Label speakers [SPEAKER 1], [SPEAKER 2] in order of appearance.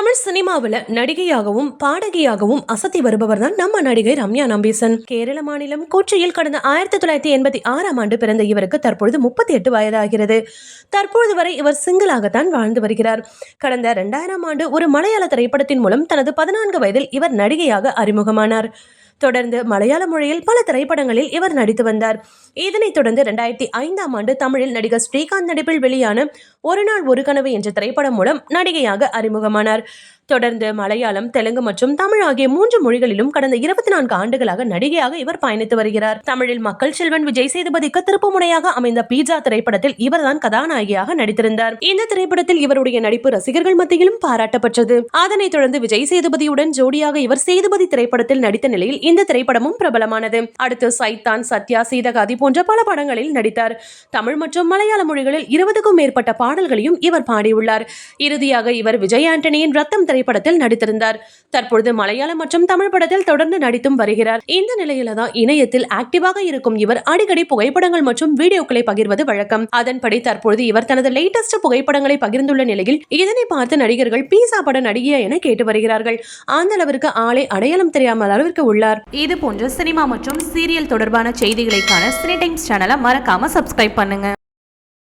[SPEAKER 1] தமிழ் சினிமாவில் நடிகையாகவும் பாடகியாகவும் அசத்தி வருபவர் தான் நம்ம நடிகை ரம்யா நம்பீசன். கேரள மாநிலம் கொச்சியில் கடந்த ஆயிரத்தி தொள்ளாயிரத்தி எண்பத்தி ஆறாம் ஆண்டு பிறந்த இவருக்கு தற்பொழுது முப்பத்தி எட்டு வயதாகிறது. தற்பொழுது வரை இவர் சிங்கிளாகத்தான் வாழ்ந்து வருகிறார். கடந்த இரண்டாயிரம் ஆண்டு ஒரு மலையாள திரைப்படத்தின் மூலம் தனது பதினான்கு வயதில் இவர் நடிகையாக அறிமுகமானார். தொடர்ந்து மலையாள மொழியில் பல திரைப்படங்களில் இவர் நடித்து வந்தார். இதனைத் தொடர்ந்து ரெண்டாயிரத்தி ஐந்தாம் ஆண்டு தமிழில் நடிகர் ஸ்ரீகாந்த் நடிப்பில் வெளியான ஒரு நாள் ஒரு கனவு என்ற திரைப்படம் மூலம் நடிகையாக அறிமுகமானார். தொடர்ந்து மலையாளம் தெலுங்கு மற்றும் தமிழ் ஆகிய மூன்று மொழிகளிலும் கடந்த இருபத்தி நான்கு ஆண்டுகளாக நடிகையாக இவர் பயணித்து வருகிறார். தமிழில் மக்கள் செல்வன் விஜய் சேதுபதிக்கு திருப்புமுனையாக அமைந்த பீட்சா திரைப்படத்தில் இவர்தான் கதாநாயகியாக நடித்திருந்தார். இந்த திரைப்படத்தில் இவருடைய நடிப்பு ரசிகர்கள் மத்தியிலும் பாராட்டப்பட்டது அதனைத் தொடர்ந்து விஜய் சேதுபதியுடன் ஜோடியாக இவர் சேதுபதி திரைப்படத்தில் நடித்த நிலையில் இந்த திரைப்படமும் பிரபலமானது. அடுத்து சைத்தான் சத்யா சீதகாதி போன்ற பல படங்களில் நடித்தார். தமிழ் மற்றும் மலையாள மொழிகளில் இருபதுக்கும் மேற்பட்ட பாடல்களையும் இவர் பாடியுள்ளார். இறுதியாக இவர் விஜய் ஆண்டனியின் ரத்தம் திரைப்படத்தில் நடித்திருந்தார். தற்பொழுது மலையாளம் மற்றும் தமிழ் படத்தில் தொடர்ந்து நடித்தும் வருகிறார். இந்த நிலையில தான் இணையத்தில் ஆக்டிவாக இருக்கும் இவர் அடிக்கடி புகைப்படங்கள் மற்றும் வீடியோக்களை பகிர்வது வழக்கம். அதன்படி தற்பொழுது இவர் தனது லேட்டஸ்ட் புகைப்படங்களை பகிர்ந்துள்ள நிலையில் இதனை பார்த்து நடிகர்கள் பீசா பட நடிகையா என கேட்டு வருகிறார்கள். அந்த அளவிற்கு ஆளை அடையாளம் தெரியாமல் அளவிற்கு உள்ளார்.
[SPEAKER 2] இது போன்ற சினிமா மற்றும் சீரியல் தொடர்பான செய்திகளைக்கான சினி டைம்ஸ் சேனலை மறக்காம சப்ஸ்கிரைப் பண்ணுங்க.